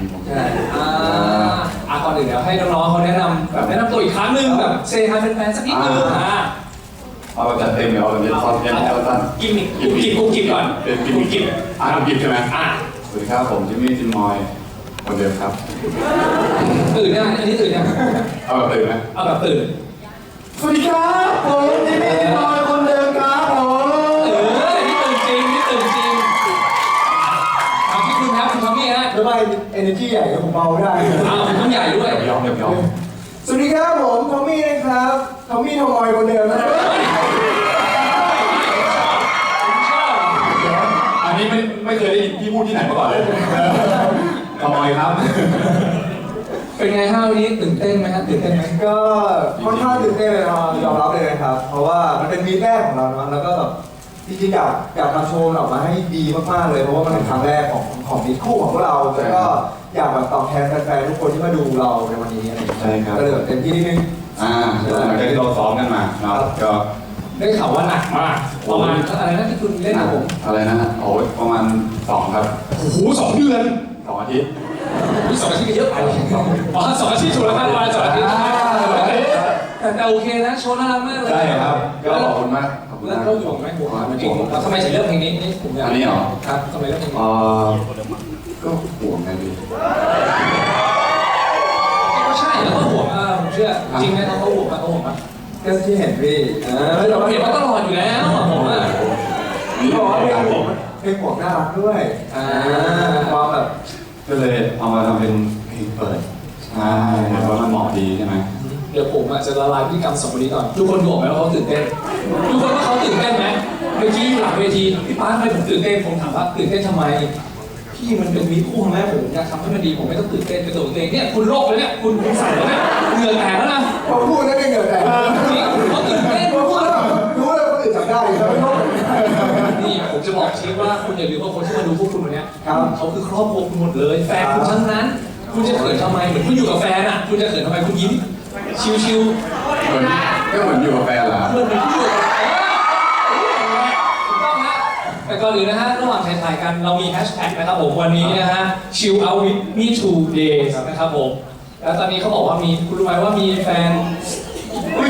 นี่ผม ใช่อ่าอะก่อนอื่นเดี๋ยวให้น้องๆเขาแนะนำแบบแนะนำตัวอีกครั้งหนึ่งแบบเซฮายแฟนๆสักนิดนึงอ่า เอาแบบจัดเต็มเลยเอาแบบเย็นซอนเย็นสั้นกิมมิคกุ๊กกิ๊บกุ๊กกิ๊บก่อนเป็นกิมกุ๊มิกคกิ๊บอะกิมมิคใช่ไหมอะสวัสดีครับผมจิมมี่จิมมอยคนเดิมครับ ตื่นยังอันนี้ตื่นยังเอาแบบตื่นไหมเอาแบบตื่นสวัสดีครับผมจิมมี่จิมมอยคนเดิมครับ ทอมมี่ฮะแล้วไม่เอเนจีใหญ่ผมเบาไม่ได้เอาคุณต้องใหญ่ด้วยเดี๋ยวยอมเดี๋ยวยอมสวัสดีครับผมทอมมี่นะครับทอมมี่ทอมอยคนเดิมนะครับชอบอันนี้ไม่ไม่เคยได้ยินพี่พูดที่ไหนมาก่อนเลยขโมยครับ เป็นไงฮะวันนี้ตื่นเต้นไหมฮะตื่นเต้นไหมก็ค่อนข้างตื่นเต้นเลยนะยอมรับเลยนะครับ เพราะว่ามันเป็นวีคแรกของเราเนอะแล้วก็แบบ จริงๆอยากอยากทำโชว์มันออกมาให้ดีมากๆเลยเพราะว่ามันเป็นครั้งแรกของของมีคู่ของพวกเราแล้วก็อยากแบบตอบแทนแฟนๆทุกคนที่มาดูเราในวันนี้อะไรอย่างเงี้ยใช่ครับ ก็เลยแบบเต็มที่นิดนึง อ่าหลังจากที่เราซ้อมกันมาเนาะก็ ได้ข่าวว่าหนักมากประมาณอะไรนะที่คุณเล่นกับผมอะไรนะฮะโอ้ยประมาณสองครับโอ้โหสองเดือนสองอาทิตย์นี่สองอาทิตย์ก็เยอะไปอ๋อสองอาทิตย์ถูกแล้วครับประมาณสองอาทิตย์แต่แต่โอเคนะโชว์น่ารักมากเลยใช่ครับก็ขอบคุณมากขอบคุณ แล้วมากเราห่วงไหมห่วงไหมจริงแล้วทำไมถึงเลือกเพลงนี้นี่ผมอยากอันนี้เหรอ ครับทำไมเลือกเพลงเอนี้อก็ห่วงไงพี่ก็ใช่แล้วก็ห่วงอะผมเชื่อจริงไหมเขาเขาห่วงป่ะเขาห่วงป่ะก็ที่เห็นพี่เออเฮ้ยแล้วเราเราเห็เห็นนมาว่าตลอดอยู่แล้วอะผมอะนี่บอกว่าเพลกางรผผมมเพลงผมน่ารักด้วยอ่าความแบบก็เลยเอามาทำเป็นเพลงเปิดใช่เห็นว่ามันเหมาะดีใช่ไหม เดี๋ยวผมอะจะละลายพฤติกรรมสองคนนี้ก่อนทุกคนบอกไหมว่าเขาตื่นเต้นทุกคนว่าเขาตื่นเต้นไหมเมื่อกี้อยู่หลังเวทีพี่ป้าทำไมผมตื่นเต้นผมถามว่าตื่นเต้นทำไมพี่มันเป็นมีคู่ของแม่ผมอยากทำให้มันดีผมไม่ต้องตื่นเต้นเป็นตัวของตัวเองเนี่ยคุณโรคเลยเนี่ยคุณคุณใส่แล้วเนี่ยเหงื่อแตกแล้วนะพอพูดแล้วไม่เหงื่อแตกนี่เขาตื่นเต้นพอพูดแล้วรู้เลยคนอื่นจำได้แล้วไม่ต้องนี่ผมจะบอกชี้ว่าคุณอย่าลืมว่าคนที่มาดูพวกคุณวันเนี้ยครับเขาคือครอบครัวคุณหมดเลย แฟนคุณทั้งนั้น คุณจะเขินทำไมเหมือนคุณอยู่กับแฟนอะ คุณจะเขินทำไมคุณยิ้ม ชิวเหมือนก็เหมือนอยู่กับแฟนล่ะๆเหมือนเหมือนคุณอยู่กับแฟนถูกต้องฮะแต่ก่อนอื่นนะฮะระหว่างถ่ายๆกันเรามีแฮชแท็กนะครับผมวันนี้นะฮะ chill out with me two days นะครับผม แล้วตอนนี้เขาบอกว่ามีคุณรู้ไหมว่ามีแฟนอุ๊ย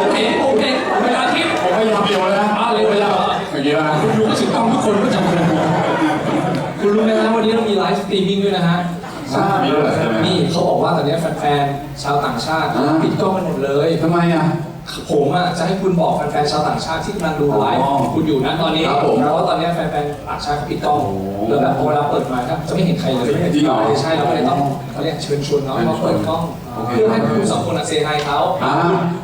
ผมเห็นผมเห็นเวลาทิพย์ผมให้ยอมเดียวนะอ้าวเลยเวลาเหรอเมื่อกี้นะคุณรู้สึกต้องทุกคนก็จะคุณรู้ไหมฮะวันนี้เรามีไลฟ์สตรีมมิ่งด้วยนะฮะ มีด้วยเหรอใช่ไหม นี่เขาบอกว่าตอนนี้แฟนๆชาวต่างชาติอ่า ปิดกล้องกันหมดเลย ทำไมอะ ผมอะจะให้คุณบอกแฟนๆชาวต่างชาติที่กำลังดูไลฟ์อ๋อคุณอยู่นะตอนนี้ครับผมเพราะว่าตอนนี้แฟนๆต่างชาติเขาปิดกล้องโอ้แล้วแบบพอเวลาเปิดมาครับจะไม่เห็นใครเลยจริงเหรอใช่เราก็เลยต้องเขาเรียกเชิญชวนน้องให้เขาเปิดกล้องโอเค เพื่อให้คุณสองคนอะเซฮายเขาอ่า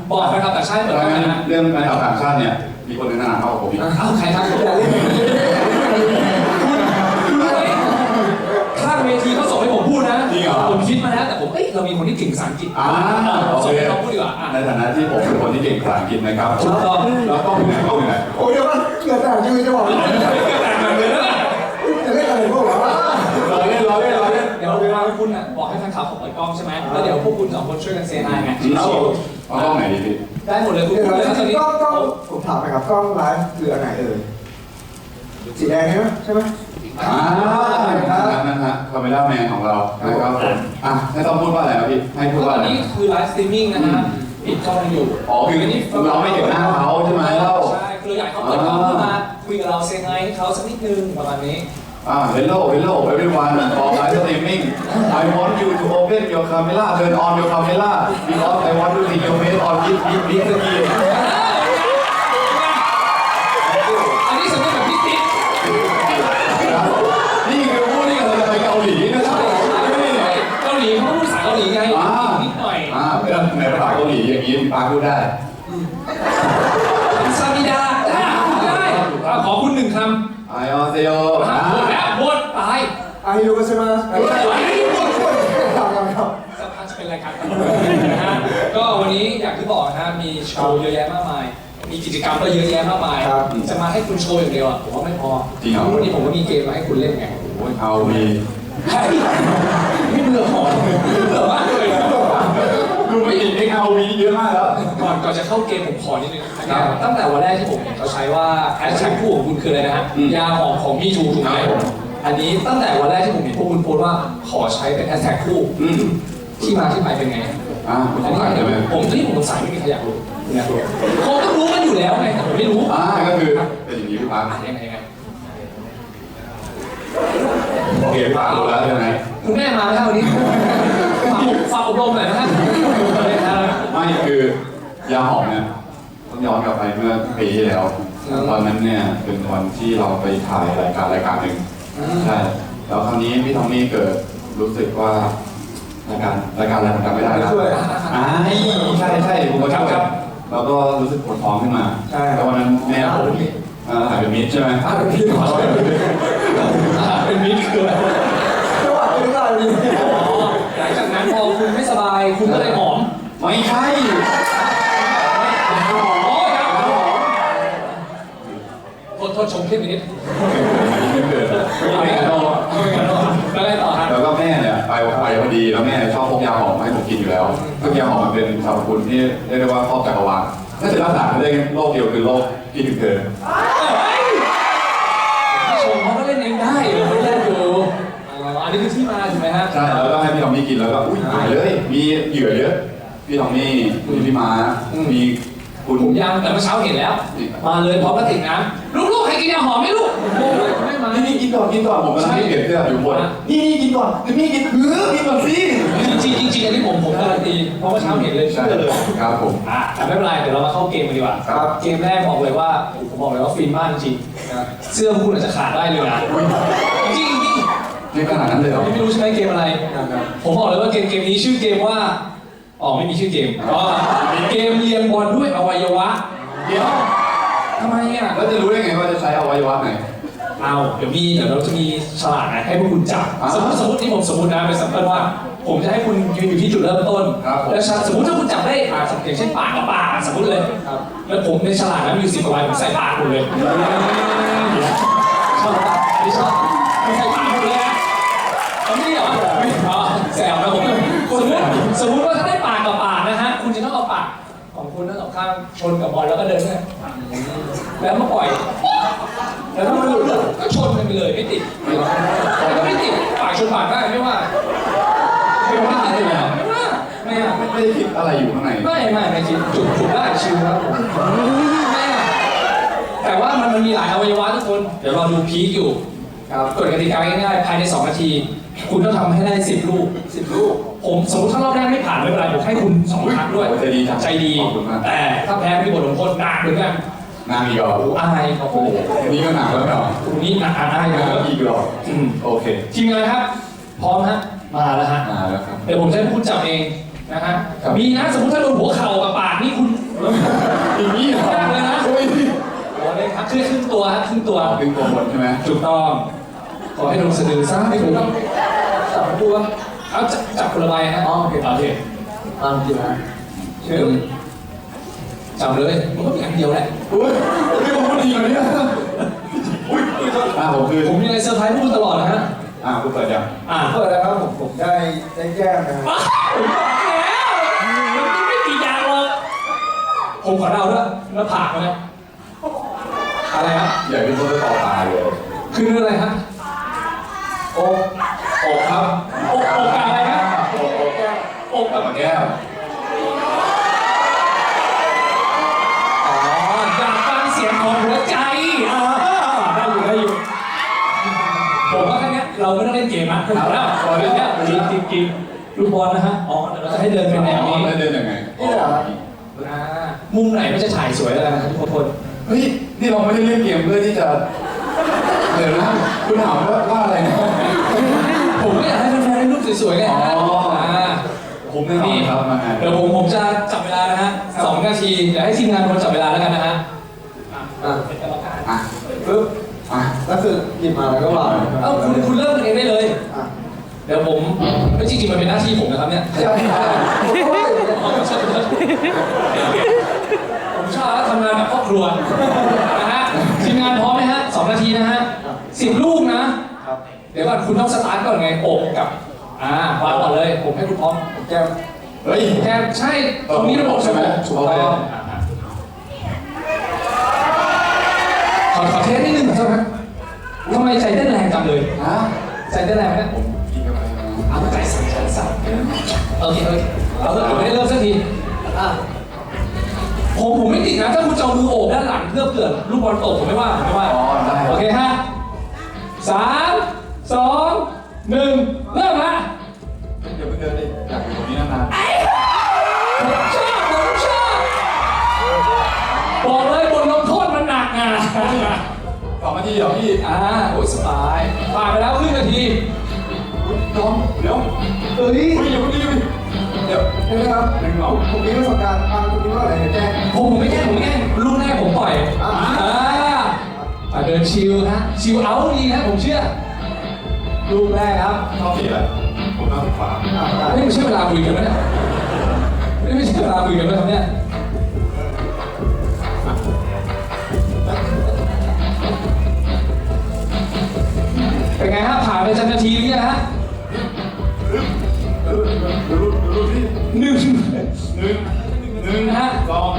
บอกแฟนคลับต่างชาติเปิดกล้องนะเรื่องแฟนคลับต่างชาติเนี่ย มีคนหนึงขนาดเท่ากับผมอีก เอ้าใครครับอย่าเล่นข้างเวทีเขาส่งให้ผมพูดนะจ ริงเหรอ ผมคิดมาแล้วแต่ผมเอ้ยเรามีคนที่เก่งภาษาอังกฤษอ่าโอส่งเคให้เขาพูดดีกว่าอะในฐานะที่ผมเป็นคนที่เก่งภาษาอังกฤษนะครับถูกต้องแล้วก็เป็นไงก็เป็นไงโอ้ยเดี๋ยวมันเหงื่อแตกยังไงจะบอกจะแต่งกันเลยนะเล่นอะไรพวกเรารอเล่นรอเล่นรอเล่นเดี๋ยวเวลาคุณอะบอกให้แฟนคลับเขาเปิดกล้องใช่ไหมแล้วเดี๋ยวพวกคุณสองคนช่วยกันเซนายไงเอาเอากล้องไหนดีพี่ได้หมดเลยคุณเดี๋ยวพูดเลยเรานะตอนนี้กล้องกล้องผมถามหน่อยครับกล้องไลฟ์คืออันไหนเอ่ย สีแดงใช่ไหมใช่ไหมอ่านั่นนั่นฮะคาเมล่าแมนของเรานะครับผมอะให้ต้องพูดว่าอะไรครับพี่ ให้พูดตว่าออะนไรนี้คือไลฟ์สตรีมมิ่งนะฮะปิดกล้องอยู่อ๋อคือเราไม่เห็นหน้าเขาใช่ไหมเล่าใช่คืออยากให้เขาเปิดกล้องขึ้นมาคุยกับเราเซนายให้เขาสักนิดนึงประมาณนี้ Ah, hello, hello, everyone. For live streaming, I want you to open your camera, turn on your camera, because I want to see your face on this big, big screen. อันนี้สำหรับแบบพี่ติ๊ก นี่คือผู้ที่กำลังจะไปเกาหลีนะครับผมนี่ เกาหลีเขาพูดภาษาเกา หลีไงอ่า นิดหน่อยอ่าเป็นในภาษาเกาหลีอย่างนี้พี่ปาพูดได้ ซาบิดาได้ได้อะขอคุณหนึ่งคำไอออนเซโยอะหมดแล้วหมดตายอายุก็ใช่ไหมอายุทำกันครับ สักพักจะเป็นรายการตลกนะฮะก็วันนี้อย่างที่บอกนะฮะมีโชว์เยอะแยะมากมาย มีจกิจกรรมก็เยอะแยะมากมาย ครับ จะมาให้คุณโชว์อย่างเดียวอะผมว่าไม่พอจริงเหรอ วันนี้ผมก็มีเกมมาให้คุณเล่นไงโอ้ยเอามีเฮ้ ยไม่เบื่อหอเบื่อมากเลยนะดูไม่เห็นเอ็กเอาวีเยอะมากแล้ว ก่อนก่อนจะเข้าเกมผมขอนิดนึงนะครับตั้งแต่วันแรกที่ผมเห็นเขาใช้ว่าแฮชแท็กคู่ของคุณคืออะไรนะฮะอืมยาหอมของมีทูถูกไหมครับผมอันนี้ตั้งแต่วันแรกที่ผมเห็นพวกคุณโพสต์ว่าขอใช้เป็นแฮชแท็กคู่อืมที่มาที่ไปเป็นไงอ่าคุณอัต้อนงนี้อ่านใช่ไหมผมที่ผมสงสัยไม่มีใครอยากรู้คุณอยากรู้เขาต้องรู้กันอยู่แล้วไงแต่ผมไม่รู้อ่าก็คือเป็นอย่างนี้พี่พักอ่านยังไงยังไงโอเคพี่พักรู้แล้วใช่ไหม คุณแม่มาแล้ววันนี้ฝากฝากอบรมหน่อยนะฮะเลยนะไม่คือยาหอมเนี่ยต้องย้อนกลับไปเมื่อปีที่แล้วอืมตอนนั้นเนี่ยเป็นวันที่เราไปถ่ายรายการรายการหนึ่งอืมใช่แล้วคราวนี้พี่ทอมมี่เกิดรู้สึกว่ารายการรายการอะไรผมจำไม่ได้นะช่วยอ่าใช่ใช่ผมก็ชอบครับแล้วก็รู้สึกปวดท้องขึ้นมาใช่แล้ววันนั้นแม่ผมอ่าหายเป็นมิตรใช่ไหมอ่านเป็นมิตรขออ่านเป็นมิตรคืออะไร จังหวะนี้ก็มี อ๋อหลังจากนั้นพอคุณไม่สบาย คุณก็เลยหอม ไม่ใช่อ๋อครับโทษโทษชมขึ้นไปนิดไม่เกิดไม่เกิดแล้วไงต่อฮะ แล้วก็แม่เนี่ยไปไปพอดีแล้วแม่ชอบพกยาหอมมาให้ผมกินอยู่แล้วซึ่งยาหอมมันเป็นสรรพคุณที่เรียกได้ว่าครอบจักรวาลน่าจะรักษาได้โรคเดียวคือโรคที่ถึงเธอชมเขาก็เล่นเองได้เขาเล่นอยู่อันนี้คือที่ ช่แล้วก็ให้พี่ทอมมี่กินแล้วก็อุ้ยหายเลย มีเหยื่อเยอะ พี่ทอมมี่มีพี่มามีคุณ ผมยังแต่เมื่อเช้าเห็นแล้ว มาเลยพร้อมกระติกน้ำลูกๆใครกินยาหอมไหมลูกโอ้ยไม่มา นี่นี่กินก่อนกินก่อนผมกำลังให้เปลี่ยนเสื้ออยู่บนนี่นี่กินก่อนนี่กินเออกินก่อนสิจริงๆจริงๆอันนี้ผมผมการันตีเพราะเมื่อเช้าเห็นเลยใช่เชื่อเลยครับผม อะแต่ไม่เป็นไรเดี๋ยวเรามาเข้าเกมกันดีกว่าครับ เกมแรกบอกเลยว่าผมบอกเลยว่าฟินมากจริงเสื้อคุณอาจจะขาดได้เลยนะจริงจริง ไม่ขนาดนั้นเลยเหรอไม่รู้ใช่ไหมเกมอะไร ผมบอกเลยว่าเกมเกมนี้ชื่อเกมว่า อ๋อไม่มีชื่อเกมก็เกมเรียงบอลด้วยอวัยวะ เดี๋ยวทำไมอะ แล้วจะรู้ได้ไงว่าจะใช้อวัยวะไหน เอาเดี๋ยวมีเดี๋ยวเราจะมีฉลากนะให้พวกคุณจับอ่าสมมติสมมติที่ผมสมมตินะเป็นสัมพันธ์ว่า ผมจะให้คุณยืนอยู่ที่จุดเริ่มต้นครับผมแล้วสมมติถ้าคุณจับได้อ่าอย่างเช่นปากกับปากอะสมมติเลยครับแล้วผมในฉลากนั้นมีอยู่สิบกว่าใบผมใส่ปากคุณเลยชอบปะไม่ชอบไม่ใส่ปากคุณเลยนะเอาไม่ได้เหรอไม่อ๋อแซวนะผมสมมติ สมมติว่าถ้าได้ปากกับปากนะฮะ คุณจะต้องเอาปากของคุณทั้งสองข้างชนกับบอลแล้วก็เดินไปแล้วมาปล่อย แล้วถ้ามันหลุดก็ชนกันไปเลยไม่ติดแต่ก็ไม่ติดปากชนปากได้ไม่ว่าไม่ว่าไม่ว่าไม่ว่าไม่ไม่ได้คิดอะไรอยู่ข้างในไม่ไม่ไม่จริงจุดจุดได้ชิวครับไม่อะแต่ว่ามันมันมีหลายอวัยวะทุกคน เดี๋ยวรอดูพีคอยู่ครับกฎกติกาง่ายๆภายใน 2 นาที คุณต้องทำให้ได้ 10 ลูก 10 ลูก ผมสมมติถ้ารอบแรกไม่ผ่านไม่เป็นไรผมให้คุณสองครั้งด้วย ใจดีจังใจดี ขอบคุณมากแต่ถ้าแพ้มีบทลงโทษหนักเหมือนกันนางอีกเหรออายครับผมนี่ก็หนักแล้วเหรอตรงนี้หนักอายเลยอีกเหรออืมโอเค ทีมงานครับ พร้อมฮะ มาแล้วฮะ มาแล้วครับ เดี๋ยวผมจะให้คุณจับเองนะฮะ ครับ มีนะสมมติถ้าโดนหัวเข่ากับปากนี่คุณ อีกนี่เหรอยากเลยนะ โอ้ยโอ้เลยครับคือครึ่งตัวครับครึ่งตัว ดึงตัวบนใช่ไหมถูกต้อง ขอให้ลงสะดือซะให้ผมจับตัว เอาจับจับคนละใบฮะอ๋อโอเค โอเคตามจริงนะเชิญจับเลยมันก็มีอันเดียวแหละอุ้ยนี่ผมพูดดีกว่านี้นะอุ้ยอ่าผมคือผมยังไงเซอร์ไพรส์พวกคุณตลอดนะฮะอ่าคุณเปิดยังอ่าเปิดแล้วครับผมผมได้ได้แก้มนะครับอ้าวผมบอกแล้วมันไม่กี่อย่างหรอกผมขอเดาด้วยแล้วผากมาเนี่ยอะไรครับใหญ่เป็นตัวต่อตาเลยคือเรื่องอะไรครับโอ้อกครับ อกอกกับอะไรครับอกอกอกกับกับแก้วอ๋ออยากฟังเสียงของหัวใจอ่าได้อยู่ได้อยู่ผมว่าแค่เนี้ยเราไม่ต้องเล่นเกมนะเอาแล้วพอแล้วเนี่ยจริงจริงจริงลูกบอลนะฮะอ๋อเดี๋ยวเราจะให้เดินเป็นแนวนี้เดินยังไงนี่เหรออ่ามุมไหนมันจะถ่ายสวยแล้วกันะครับทุกคนเฮ้ยนี่เราไม่ได้เล่นเกมเพื่อที่จะเดี๋ยวนะคุณถามว่าว่าอะไรนะผมก็อยากให้ แฟนๆได้รูปสวยๆไงฮะอ๋ออ่อ่าผมแน่นอนครับมาไงเดี๋ยวผมผมจะจับเวลานะฮะสองนาทีเดี๋ยวให้ทีมงานคนจับเวลาแล้วกันนะฮะอะอะเป็นกรรมการอะปึ๊บอะแล้วคือหยิบมาแล้วก็วางเอ้าคุณคุณเริ่มเองได้เลย อะเดี๋ยวผมไม่จริงๆมันเป็นหน้าที่ผมนะครับเนี่ยใช่ครับอ๋อขอโทษขอโทษผมชอบแล้วทำงานแบบครอบครัวนะฮะทีมงานพร้อมไหมฮะสองนาทีนะฮะสิบลูกนะครับเดี๋ยวก่อนคุณต้องสตาร์ทก่อนไงโอบกับ อ่าวางก่อนเลย ผมให้คุณพร้อมแก้มเฮ้ยแค่ใช่ตรงนี้ระบบใช่ไหมถูกต้องขอขอเทสนิดนึงขอโทษนะทำไมใจเต้นแรงจังเลยฮะใจเต้นแรงไหมเนี่ยผมกินกาแฟมาเอาใจสั่นใจสั่นโอเคโอเคเอาเถอะไม่ได้เริ่มสักทีอะผมผมไม่ติดนะถ้าคุณจะเอามือโอบด้านหลังเพื่อเกิดลูกบอลตกผมไม่ว่าผมไม่ว่า อ๋อได้ โอเคฮะสามสองหนึ่งเริ่ม เดี๋ยวเพิ่งเดินดิอยากอยู่ตรงนี้นานผมชอบผมชอบบอกเลยบทลงโทษมันหนักอะๆสองนาทีเหรอพี่อ่าโอ้ยสบายผ่านไปแล้วครึ่งนาทีน้องเดี๋ยวเฮ้ยเฮ้ยอย่าเพิ่งรีบเดี๋ยวเห็นไหมครับหนึ่งเหรอผมมีประสบการณ์อะคุณคิดว่าอะไรเนี่ยแจ้ง ผมผมไม่แกล้งผมไม่แกล้งลูกแรกผมปล่อยอ่า อ่าอ่าเดินชิลฮะชิลเอาท์ดีนะผมเชื่อ ลูกแรกครับ ชอบสีอะไร นี่ไม่ใช่เวลาคุยกันไหมเนี่ยเฮ้ยไม่ใช่เวลาคุยกันไหมครับเนี่ยเป็นไงฮะผ่านไปจะนาทีหรือยังฮะหนึ่งหนึ่งหนึ่งฮะสอง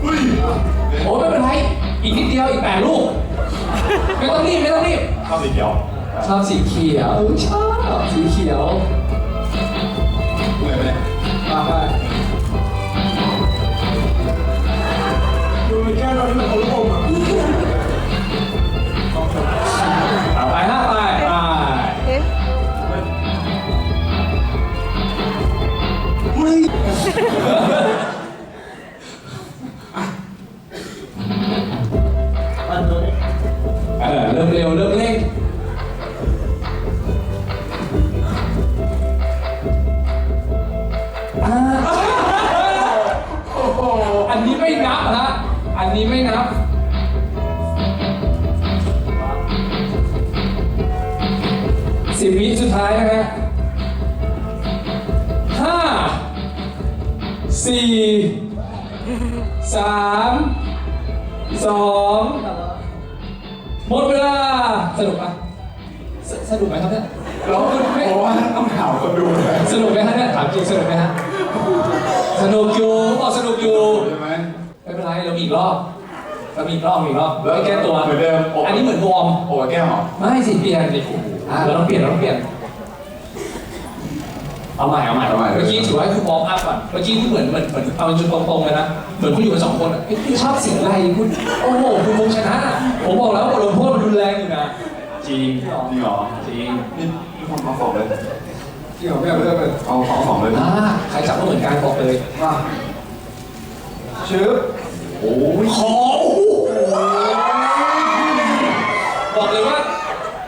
เฮ้ยโอ้ยไม่เป็นไรอีกนิดเดียวอีกแปดลูกไม่ต้องรีบไม่ต้องรีบชอบสีเขียวชอบสีเขียวเออชอบ สีเขียวเหนื่อยไหมเนี่ยมาไปดูแก้มเราที่มันเอาลูกอมอะไปฮะไปไปเฮ้ยมันตัวนี้เออเริ่มเร็วเริ่มเร่ง สี่สามสองหมดเวลาสนุกปะสสนุกไหมครับเนี่ยเราผมว่าต้องถามคนดูเลยสนุกไหมฮะเนี่ยถามจริงสนุกไหมฮะสนุกอยู่บอกสนุกอยู่ใช่ไหมไม่เป็นไรเรามีอีกรอบเรามีอีกรอบมีอีกรอบไม่แก้ตัวเหมือนเดิมอันนี้เหมือนวอร์มโอ้แก้มเหรอไม่สิเปลี่ยนดิอะเราต้องเปลี่ยนเราต้องเปลี่ยน เอาใหม่เอาใหม่เอาใหม่เมื่อกี้ถือว่าคุณวอร์มอัพก่อนเมื่อกี้คุณเหมือนเหมือนเหมือนเอาจุดตรงๆเลยนะเหมือนคุณอยู่กันสองคนอะเฮ้ยคุณชอบสิ่งอะไรคุณโอ้โหคุณคงชนะผมบอกแล้วบทลงโทษมันรุนแรงอยู่นะจริงจริงเหรอจริงนี่นี่คนมาสองเลยจริงเหรอไม่เอาเรื่องเลยเอาสองสองเลยอ่าใครจับก็เหมือนกันบอกเลยมาชื้อโอ้ยคอโอ้โหบอกเลยว่า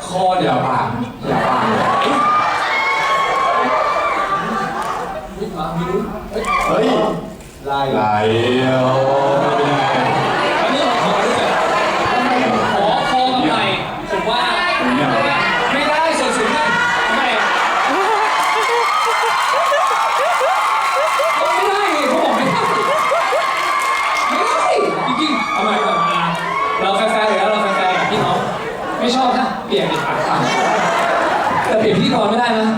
คออเดี๋ยย่าวปากอย่าปาก วิ่งมามีลุ้นเฮ้ยเฮ้ยลายไหลโอ้เป็นยังไงอันนี้ขอด้วยขอคอมาใหม่ผมว่าไม่ได้ส่วนสูงนั่นไม่เขาไม่ได้ไงเขาบอกไม่ได้ไม่ได้จริงๆเอาใหม่เอาใหม่เราแฟร์ๆเลยแล้วเราแฟร์ๆกับพี่น้องไม่ชอบนะเปลี่ยนอีกอะอะแต่เปลี่ยนพี่กรไม่ได้นะ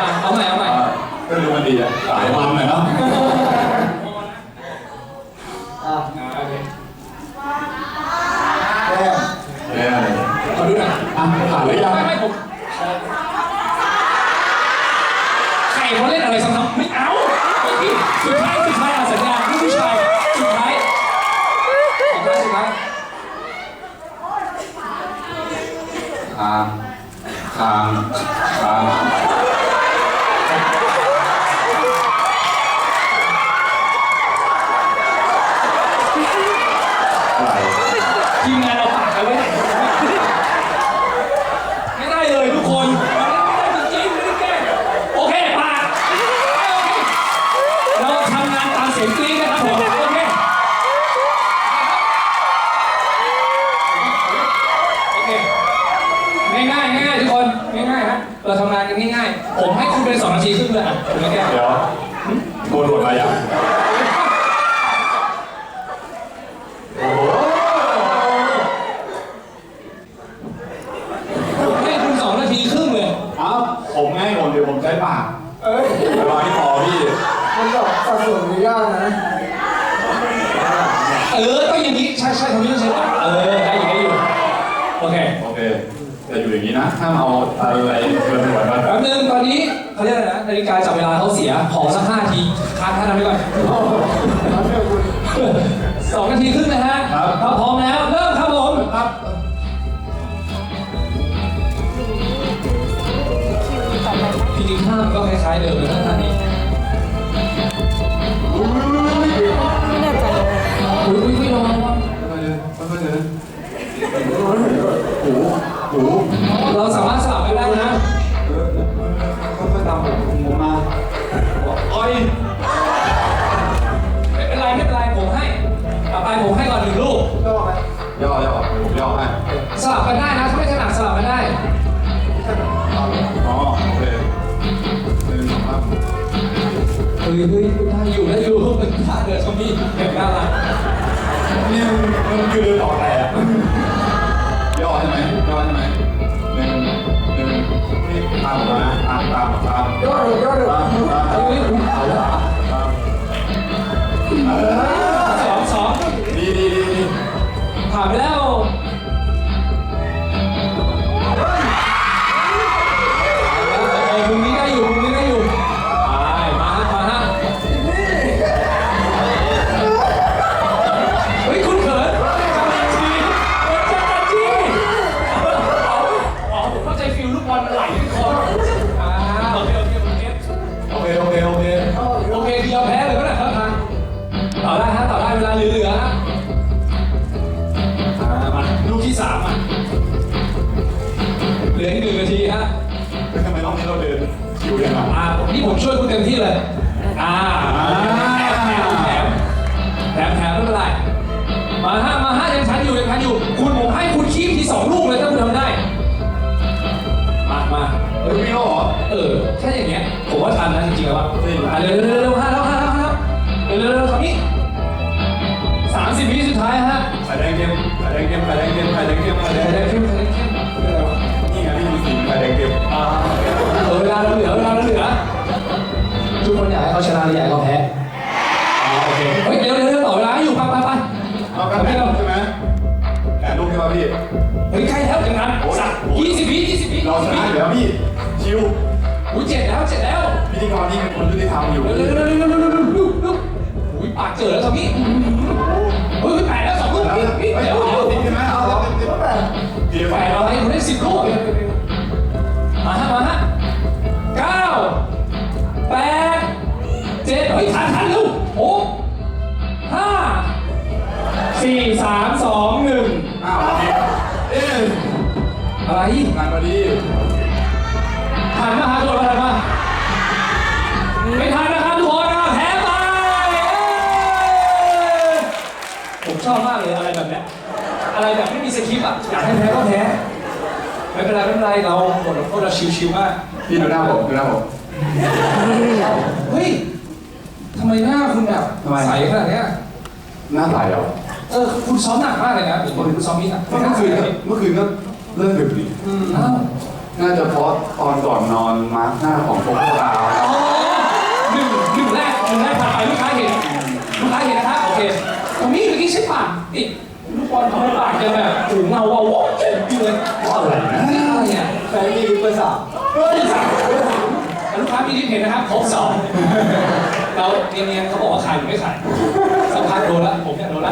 อะเอาใหม่เอาใหม่อ่า ก็ดูมันดีอะสายมันหน่อยเนาะอะอะโอเคแก้มแย่เลยขอดูหน่อยอะผ่านหรือยังไม่ไม่ผมใครเขาเล่นอะไรซ้ำๆไม่เอาโอเคสุดท้ายสุดท้ายอะสัญญาผู้ชายสุดท้ายสุดท้ายสุดท้ายคางคางคาง จริงๆข้ามก็คล้ายๆเดิมนะท่านนี้ไม่แน่ใจเลยอุ้ยอุ้ยไม่ลอง ไปเลยไปเลยโอ้โห ฮ้ยเฮ้ยได้อยู่ได้อยู่เป็นท่าเดินเขามีเห็นน่ารักเนี่มันมันคือเดินต่อะไหนอะย่อใช่ไหมย่อใช่ไหมหนึ่งหนึ่งนี่ตามผมนะตามตามตามยอดเลยยอดเลยตามตามเฮ้ยเฮ้ยอุ้ยเอาละตามเออสองสองดีดีดีผ่านไปแล้ว อะอะเร็วเร็วเร็วห้าแล้วห้าแล้วห้าแล้วเร็วเร็วเร็วคราวนี้สามสิบวิสุดท้ายฮะไข่แดงเกมไข่แดงเกมไข่แดงเกมไข่แดงเกมไข่แดใครงเกได้มเข้มใครได้เข้มนี่ไงนี่มีสีไข่แดงเกมอ่าเออเวลาเราเหลือเวลาเราเหลือทุกคนอยากให้เขาชนะหรืออยากให้เขาแพ้อ๋อโอเคเฮ้ยเร็วเร็วเร็วต่อเวลาให้อยู่ไปไปไปเอากันแพ้ใช่ไหมแพ้ลูกใช่ป่ะพี่ เฮ้ยใกล้แล้วอย่างนั้นสักยี่สิบวิยี่สิบวิเราชนะอยู่แล้วพี่ ชิว อุ้ยเจ็ดแล้วเจ็ดแล้วพิธีกรนี่เป็นคนยุติธรรมอยู่เร็วเร็วเร็วเร็วเร็วเร็วเร็วเร็วเร็วเร็วอุ้ยปากเจอแล้วทอมมี่เฮ้ยแปดแล้วสองลูกแล้วพี่พี่เฮ้ยเดี๋ยวเอาเดี๋ยวติดใช่ไหมเอาติดติดติดแปดเราให้คุณได้สิบลูกมาฮะมาฮะเก้าแปดเจ็ดเฮ้ยทันทันลูกโอ้ห้าสี่สามสองหนึ่งอ้าวเอ๊ะอะไรงานพอดีทันมาฮะตัว อบมากเลยอะไรแบบเนี้ยอะไรแบบไม่มีสคริปต์อะอยากให้แพ้ก็แพ้ไม่เป็นไรไม่เป็นไรเราบทลงโทษเราชิวๆมากพี่ดูหน้าผมดูหน้าผมเฮ้ยทำไมหน้าคุณแบบทำไม ใสขนาดเนี้ยหน้าใสเหรอเออคุณซ้อมหนักมากเลยนะผมเห็นคุณซ้อมมิดอะเมื่อคืนก็เมื่อคืนก็เริ่มดึกดิอ้าวน่าจะเพราะตอนก่อนนอนมาร์คหน้าของโฟกัสดาวอ๋อหนึ่งหนึ่งแรกหนึ่งแรกผ่านไปลูกค้าเห็นลูกค้าเห็นนะครับโอเค ตรงนี้เมื่อกี้ใช้ปากติดลูกบอลทำไมปากจะแบบถูเงาว่าว้าวเจ็บอยู่เลยอะไรนะอะไรเนี่ยแฟนนี่เบอร์สามเฮ้ยสามแต่ลูกค้ามีที่เห็นนะครับครบสองเราเนียนๆเขาบอกว่าขายหรือไม่ขายสัมภาษณ์โดนละผมเนี่ยโดนละ